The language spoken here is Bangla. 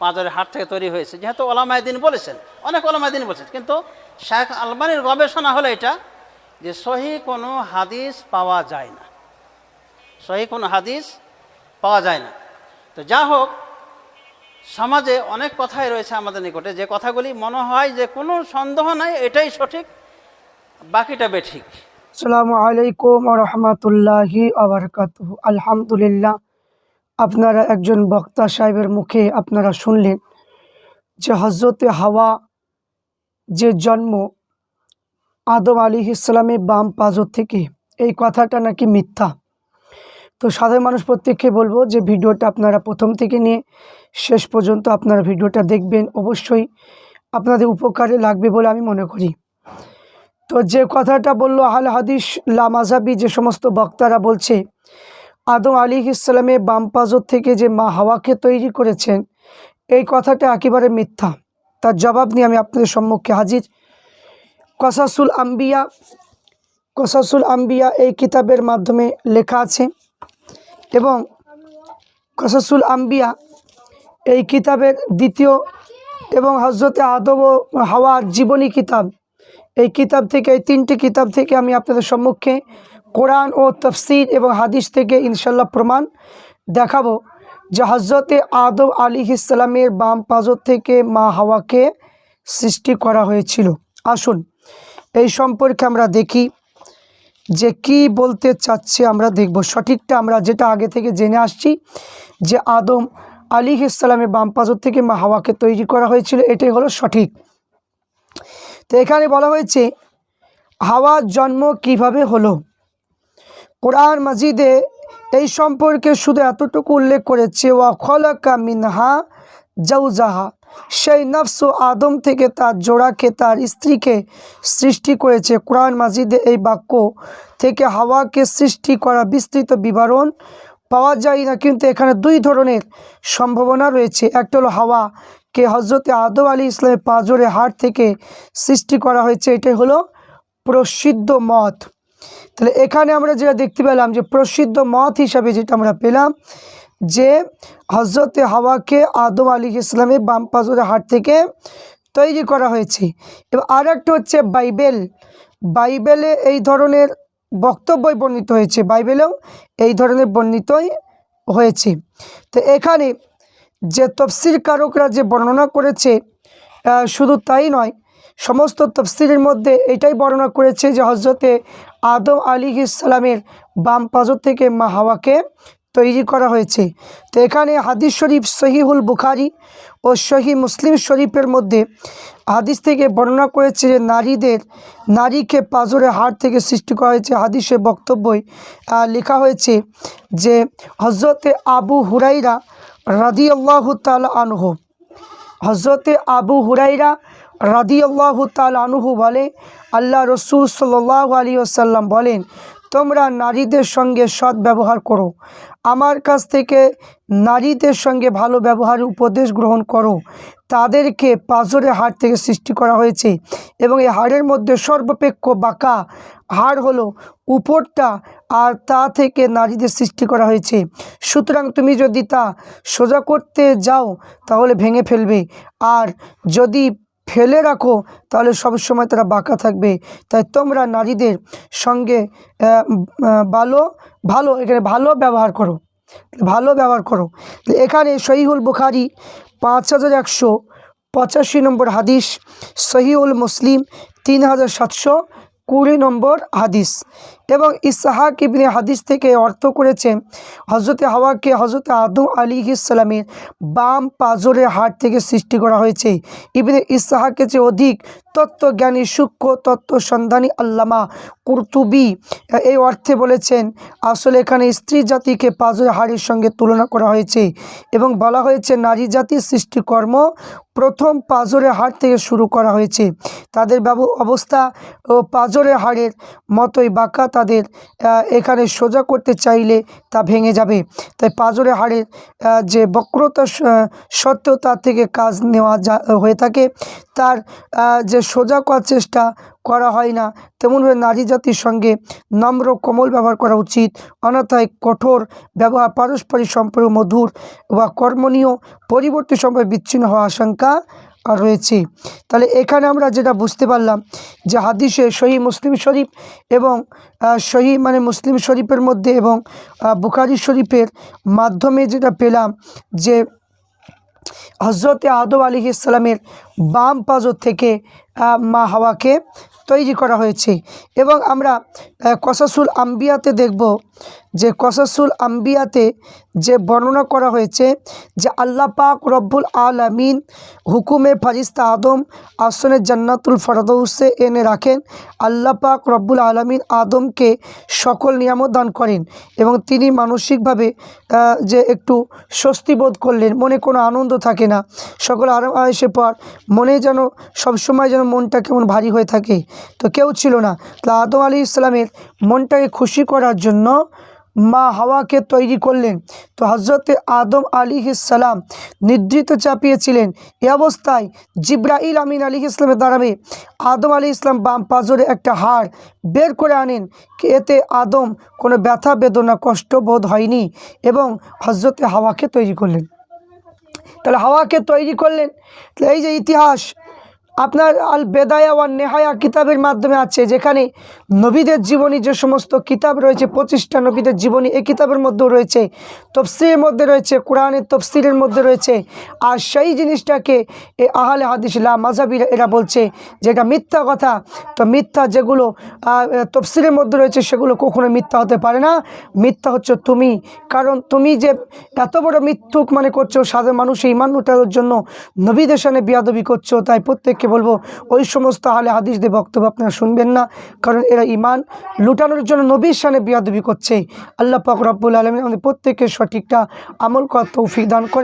পাঁজরের হাট থেকে তৈরি হয়েছে। যেহেতু ওলামায়দিন বলেছেন, অনেক ওলামায়দিন বলেছেন, কিন্তু শেখ আলবানির গবেষণা হলো এটা যে সহি কোনো হাদিস পাওয়া যায় না। সহি কোনো হাদিস পাওয়া যায় না। তো যা হোক, সমাজে অনেক কথাই রয়েছে আমাদের নিকটে, যে কথাগুলি মনে হয় যে কোনো সন্দেহ নাই, এটাই সঠিক, বাকিটা বেঠিক। আসসালামু আলাইকুম রহমতুল্লাহি আবরকাত আলহামদুলিল্লাহ। আপনারা একজন বক্তা সাহেবের মুখে আপনারা শুনলেন যে হজরতে হাওয়া যে জন্ম আদম আলী ইসলামের বাম পাজর থেকে, এই কথাটা নাকি মিথ্যা? তো সাধারণ মানুষ প্রত্যেককে বলব যে ভিডিওটা আপনারা প্রথম থেকে নিয়ে শেষ পর্যন্ত আপনারা ভিডিওটা দেখবেন। অবশ্যই আপনাদের উপকারে লাগবে বলে আমি মনে করি। তো যে কথাটা বলল আল হাদিস, লামাজাবি যে সমস্ত বক্তারা বলছে আদম আলী ইসলামের বামপাজর থেকে যে মা হাওয়াকে তৈরি করেছেন, এই কথাটা একেবারে মিথ্যা। তার জবাব নিয়ে আমি আপনাদের সম্মুখে হাজির। কসাসুল আম্বিয়া কসাসুল আম্বিয়া এই কিতাবের মাধ্যমে লেখা আছে এবং কসাসুল আম্বিয়া এই কিতাবের দ্বিতীয় এবং হজরতে আদব ও হাওয়ার জীবনী কিতাব, এই কিতাব থেকে, এই তিনটি কিতাব থেকে আমি আপনাদের সম্মুখে কোরআন ও তফসির এবং হাদিস থেকে ইনশাল্লাহ প্রমাণ দেখাবো যে হজরতে আদম আলী ইসলামের বাম পাজর থেকে মা হাওয়াকে সৃষ্টি করা হয়েছিল। আসুন, এই সম্পর্কে আমরা দেখি যে কি বলতে চাচ্ছে আমরা দেখব। সঠিকটা আমরা যেটা আগে থেকে জেনে আসছি যে আদম আলী ইসলামের বাম পাজর থেকে মা হাওয়াকে তৈরি করা হয়েছিল, এটাই হলো সঠিক। তো এখানে বলা হয়েছে, হাওয়ার জন্ম কীভাবে হলো? কোরআন মাজিদে এই সম্পর্কে শুধু এতটুকু উল্লেখ করেছে, ওয়া খলাকা মিনহা জাউজাহা সেই নফস আদম থেকে তার জোড়াকে তার স্ত্রীকে সৃষ্টি করেছে। কোরআন মাজিদে এই বাক্য থেকে হাওয়াকে সৃষ্টি করা বিস্তৃত বিবরণ পাওয়া যায় না, কিন্তু এখানে দুই ধরনের সম্ভাবনা রয়েছে। একটা হলো হাওয়া কে হজরতে আদম আলী ইসলামের পাজরে হাট থেকে সৃষ্টি করা হয়েছে, এটাই হলো প্রসিদ্ধ মত। তাহলে এখানে আমরা যেটা দেখতে পেলাম যে প্রসিদ্ধ মত হিসাবে যেটা আমরা পেলাম যে হজরতে হাওয়াকে আদম আলী ইসলামের বাম পাজরে হাট থেকে তৈরি করা হয়েছে। এবং আর একটা হচ্ছে বাইবেল। বাইবেলে এই ধরনের বক্তব্যই বর্ণিত হয়েছে। বাইবেলেও এই ধরনের বর্ণিতই হয়েছে। তো এখানে যে তফসির কারকরা যে বর্ণনা করেছে শুধু তাই নয় সমস্ত তফসিলের মধ্যে এটাই বর্ণনা করেছে যে হজরতে আদম আলী ইসালামের বাম পাজর থেকে মা হাওয়াকে তৈরি করা হয়েছে। তো এখানে হাদিস শরীফ সহিহুল বুখারি ও সহি মুসলিম শরীফের মধ্যে হাদিস থেকে বর্ণনা করেছে যে নারীদের, নারীকে পাজরে হাট থেকে সৃষ্টি করা হয়েছে। হাদিসের বক্তব্যই লেখা হয়েছে যে হজরতে আবু হুরাইরা রাদি আল্লাহ তাল আনহ হজরতে আবু হুরাইরা রাদি আল্লাহ তাল আনহু বলে, আল্লাহ রসুল সাল্লাহ আলী আসাল্লাম বলেন, তোমরা নারীদের সঙ্গে সৎ ব্যবহার করো। আমার কাছ থেকে নারীদের সঙ্গে ভালো ব্যবহারের উপদেশ গ্রহণ করো। তাদেরকে পাজরে হাড় থেকে সৃষ্টি করা হয়েছে এবং এই হাড়ের মধ্যে সর্বাপেক্ষ বাঁকা হাড় হলো উপরটা আর তা থেকে নারীদের সৃষ্টি করা হয়েছে। সুতরাং তুমি যদি তা সোজা করতে যাও, তাহলে ভেঙে ফেলবে। আর যদি ফেলে রাখো, তাহলে সবসময় তারা বাঁকা থাকবে। তাই তোমরা নারীদের সঙ্গে ভালো ভালো, এখানে ভালো ব্যবহার করো। ভালো ব্যবহার করো। এখানে সহিহুল বুখারি পাঁচ হাজার একশো পঁচাশি নম্বর হাদিস সহিউল মুসলিম তিন হাজার সাতশো কুড়ি নম্বর হাদিস। এবং ইসাহাক ইবনে হাদিস থেকে অর্থ করেছেন হজরতে হাওয়াকে হজরতে আদম আলী ইসলামের বাম পাজরের হাট থেকে সৃষ্টি করা হয়েছে। ইবনে ইসাহাকে যে অধিক তত্ত্বজ্ঞানী, সূক্ষ্ম তত্ত্ব সন্ধানী আল্লামা কুরতুবি এই অর্থে বলেছেন, আসলে এখানে স্ত্রী জাতিকে পাজরের হাড়ের সঙ্গে তুলনা করা হয়েছে এবং বলা হয়েছে নারী জাতির সৃষ্টিকর্ম প্রথম পাজরের হাড় থেকে শুরু করা হয়েছে। তাদের ব্যব অবস্থা ও পাজরের হাড়ের মতোই বাঁকা তাদের এখানে সোজা করতে চাইলে তা ভেঙে যাবে। তাই পাজরে হাড়ের যে বক্রতা সত্ত্বেও তার থেকে কাজ নেওয়া যা, হয়ে থাকে, তার যে সোজা করার চেষ্টা করা হয় না, তেমনভাবে নারী জাতির সঙ্গে নম্র কোমল ব্যবহার করা উচিত। অন্যথায় কঠোর ব্যবহার, পারস্পরিক সম্পর্ক মধুর বা কর্মনীয় পরিবর্তী সম্পর্কে বিচ্ছিন্ন হওয়ার আশঙ্কা রয়েছে। তাহলে এখানে আমরা যেটা বুঝতে পারলাম যে হাদিসে সহি মুসলিম শরীফ এবং সহি মানে মুসলিম শরীফের মধ্যে এবং বুখারি শরীফের মাধ্যমে যেটা পেলাম যে হজরতে আদব আলী ইসলামের বাম পাজর থেকে মা হাওয়াকে তৈরি করা হয়েছে। এবং আমরা কসাসুল আম্বিয়াতে দেখব যে কসাসুল আম্বিয়াতে যে বর্ণনা করা হয়েছে যে আল্লাহ পাক রব্বুল আলমিন হুকুমে ফারিস্তা আদম আসনের জান্নাতুল ফরদৌসে এনে রাখেন। আল্লাহ পাক রব্বুল আলমিন আদমকে সকল নিয়ামত দান করেন এবং তিনি মানসিকভাবে যে একটু স্বস্তি বোধ করলেন, মনে কোনো আনন্দ থাকে না। সকল আরাম আয়েসের পর মনে যেন সবসময় যেন মনটা কেমন ভারী হয়ে থাকে? তো কেউ ছিল না। তো আদম আলী ইসলামের মনটাকে খুশি করার জন্য মা হাওয়াকে তৈরি করলেন। তো হজরতে আদম আলী সালাম নিদ্রিত চাপিয়েছিলেন। এ অবস্থায় জিব্রাইল আমিন আলী ইসলামের দ্বারাবে আদম আলী ইসলাম বাম পাজরে একটা হাড় বের করে আনেন। এতে আদম কোনো ব্যথা, বেদনা, কষ্ট বোধ হয়নি এবং হজরতে হাওয়াকে তৈরি করলেন। তাহলে হাওয়াকে তৈরি করলেন। এই যে ইতিহাস আপনার আল বেদায়া ওয়ান নেহায়া কিতাবের মাধ্যমে আছে, যেখানে নবীদের জীবনী যে সমস্ত কিতাব রয়েছে, পঁচিশটা নবীদের জীবনী এই কিতাবের মধ্যেও রয়েছে, তফসিরের মধ্যে রয়েছে, কোরআনের তফসিরের মধ্যে রয়েছে, আর সেই জিনিসটাকে এ আহলে হাদিস লা মাঝাবিরা এরা বলছে যে এটা মিথ্যা কথা। তো মিথ্যা যেগুলো তফসিরের মধ্যে রয়েছে সেগুলো কখনো মিথ্যা হতে পারে না। মিথ্যা হচ্ছে তুমি, কারণ তুমি যে এত বড় মিথ্যুক মানে করছ, সাধারণ মানুষ ইমান উঠানোর জন্য নবীদের সামনে বিয়াদবি করছ, তাই প্রত্যেককে বলব, ওই সমস্ত হালে হাদিসদের বক্তব্য আপনারা শুনবেন না, কারণ এরা ইমান লুটানোর জন্য নবীর সানে বিয়াদবি করছে। আল্লাহ পাক রব্বুল আলমিন আমাদের প্রত্যেকের সঠিকটা আমল করা তৌফিক দান করে